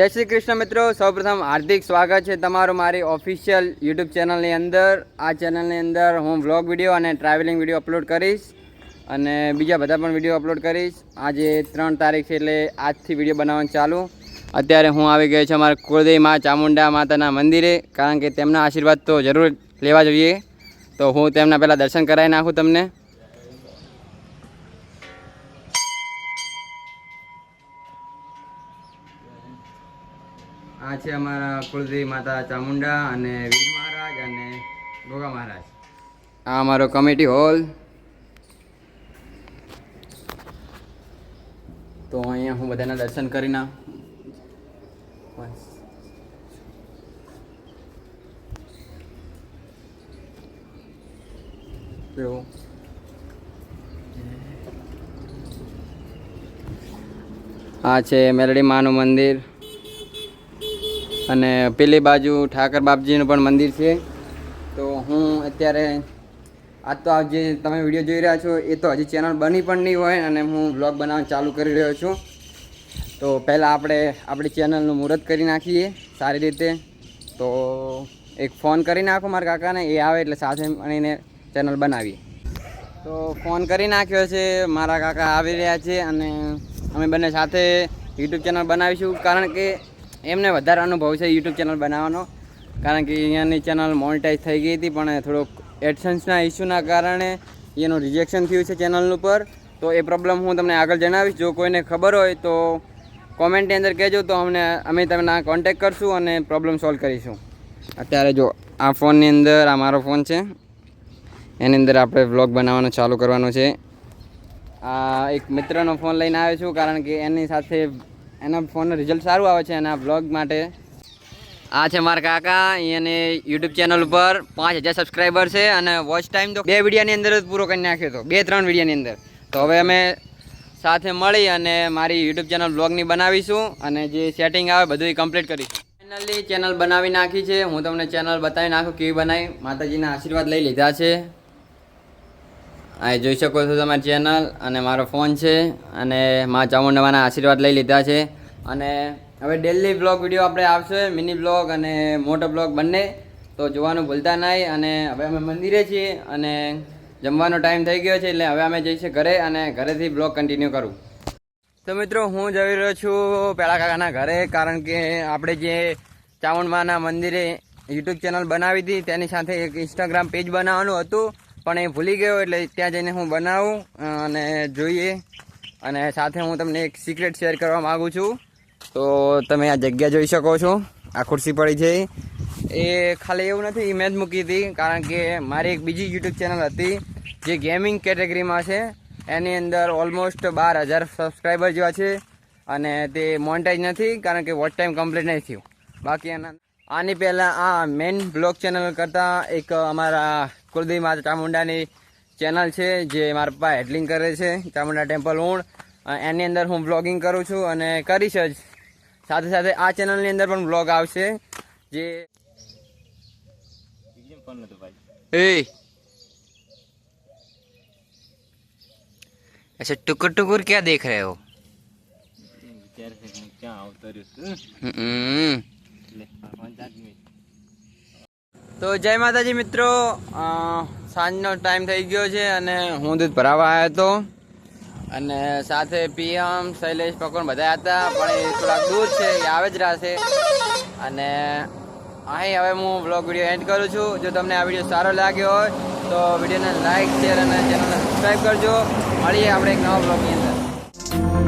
જય શ્રી કૃષ્ણ મિત્રો, સૌપ્રથમ હાર્દિક સ્વાગત છે તમારું મારી ઓફિશિયલ યુટ્યુબ ચેનલની અંદર. આ ચેનલની અંદર હું વ્લોગ વીડિયો અને ટ્રાવેલિંગ વીડિયો અપલોડ કરીશ અને બીજા બધા પણ વીડિયો અપલોડ કરીશ. આજે ત્રણ તારીખ છે એટલે આજથી વીડિયો બનાવવાનું ચાલુ. અત્યારે હું આવી ગયો છું અમારા કુળદેવી મા ચામુંડા માતાના મંદિરે, કારણ કે તેમના આશીર્વાદ તો જરૂર લેવા જોઈએ. તો હું તેમના પહેલાં દર્શન કરાવી નાખું તમને. આ છે અમારા કુળદેવી માતા ચામુંડા અને વીર મહારાજ અને ગોગા મહારાજ. આ અમારો કમિટી હોલ. તો અહીંયા હું બધાના દર્શન કરી ના આ છે મેલડી માનું મંદિર. અને પેલી બાજુ ઠાકર બાપજીનું પણ મંદિર છે. તો હું અત્યારે આજ તો આ જે તમે વીડિયો જોઈ રહ્યા છો, એ તો હજી ચેનલ બની પણ નહીં હોય અને હું બ્લોગ બનાવવાનું ચાલુ કરી રહ્યો છું. તો પહેલાં આપણે આપણી ચેનલનું મુહૂર્ત કરી નાખીએ સારી રીતે. તો એક ફોન કરી નાખો મારા કાકાને, એ આવે એટલે સાથે મળીને ચેનલ બનાવીએ. તો ફોન કરી નાખ્યો છે, મારા કાકા આવી રહ્યા છે અને અમે બંને સાથે યુટ્યુબ ચેનલ બનાવીશું. કારણ કે એમને વધારે અનુભવ છે યુટ્યુબ ચેનલ બનાવવાનો. કારણ કે અહીંયાની ચેનલ મોનિટાઈઝ થઈ ગઈ હતી, પણ થોડોક એડસન્સના ઇસ્યુના કારણે એનું રિજેક્શન થયું છે ચેનલ ઉપર તો એ પ્રોબ્લેમ હું તમને આગળ જણાવીશ. જો કોઈને ખબર હોય તો કોમેન્ટની અંદર કહેજો, તો અમને, અમે તમને કોન્ટેક કરશું અને પ્રોબ્લેમ સોલ્વ કરીશું. અત્યારે જો આ ફોનની અંદર, આ મારો ફોન છે. એની અંદર આપણે વ્લોગ બનાવવાનું ચાલુ કરવાનું છે. આ એક મિત્રનો ફોન લઈને આવ્યો છું, કારણ કે એની સાથે એના ફોનનું રિઝલ્ટ સારું આવે છે એના બ્લોગ માટે. આ છે મારા કાકા એને યુટ્યુબ ચેનલ ઉપર પાંચ હજાર સબસ્ક્રાઈબર છે અને વોચ ટાઈમ તો બે વિડીયાની અંદર જ પૂરો કરી નાખ્યો હતો બે ત્રણ વિડીયાની અંદર. તો હવે અમે સાથે મળી અને મારી યુટ્યુબ ચેનલ બ્લોગની બનાવીશું અને જે સેટિંગ આવે બધું કમ્પ્લીટ કરીશું. ફાઇનલી ચેનલ બનાવી નાખી છે. હું તમને ચેનલ બતાવી નાખું કેવી બનાવી. માતાજીના આશીર્વાદ લઈ લીધા છે. આ જોઈ શકો છો તમારી ચેનલ, અને મારો ફોન છે, અને મા ચામુંડામાના આશીર્વાદ લઈ લીધા છે. અને હવે ડેલી બ્લોગ વીડિયો આપણે આવશે મિની બ્લોગ અને મોટો બ્લોગ બંને. તો જોવાનું ભૂલતા નહીં, અને હવે અમે મંદિરે છીએ, અને જમવાનો ટાઈમ થઈ ગયો છે, એટલે હવે અમે જઈશું ઘરે, અને ઘરેથી બ્લોગ કન્ટિન્યુ કરું. તો મિત્રો, હું જઈ રહ્યો છું પેલા કાકાના ઘરે, કારણ કે આપણે જે ચામુંડમાના મંદિરે યુટ્યુબ ચેનલ બનાવી હતી, તેની સાથે એક ઇન્સ્ટાગ્રામ પેજ બનાવવાનું હતું. પણ એ ભૂલી ગયો એટલે ત્યાં જઈને હું બનાવું અને જોઈએ. અને સાથે હું તમને એક સિક્રેટ શેર કરવા માગું છું. તો તમે આ જગ્યા જોઈ શકો છો. આ ખુરશી પડી છે. એ ખાલી એવું નથી ઇમેજ મૂકી હતી. કારણ કે મારી એક બીજી યુટ્યુબ ચેનલ હતી, જે ગેમિંગ કેટેગરીમાં છે. એની અંદર ઓલમોસ્ટ બાર હજાર સબસ્ક્રાઈબર જેવા છે. અને તે મોનિટાઈઝ નથી, કારણ કે વોચ ટાઈમ કમ્પ્લીટ નહીં થયું. બાકી એના આની પહેલાં આ મેઇન બ્લોગ ચેનલ કરતાં એક અમારા કુલદેવી માતા ચામુંડાની ચેનલ છે જે મારા પપ્પા હેડલિંગ કરે છે ચામુંડા ટેમ્પલ ઊણ એની અંદર હું બ્લોગિંગ કરું છું અને કરીશ જ સાથે સાથે આ ચેનલની અંદર પણ બ્લોગ આવશે જે ए ऐसे टुकुर टुकुर क्या देख रहे हो हम्म। તો જય માતાજી મિત્રો. સાંજનો ટાઈમ થઈ ગયો છે અને હું દૂધ ભરાવા આવ્યો હતો. અને સાથે પીએમ, શૈલેષ પકોન બધા હતા, પણ એ થોડાક દૂર છે, એ આવે જ રહેશે અને અહીં હવે હું બ્લોગ વીડિયો એન્ડ કરું છું. જો તમને આ વીડિયો સારો લાગ્યો હોય, તો વિડીયોને લાઈક શેર અને ચેનલને સબસ્ક્રાઈબ કરજો. મળીએ આપણે એક નવા બ્લોગની અંદર.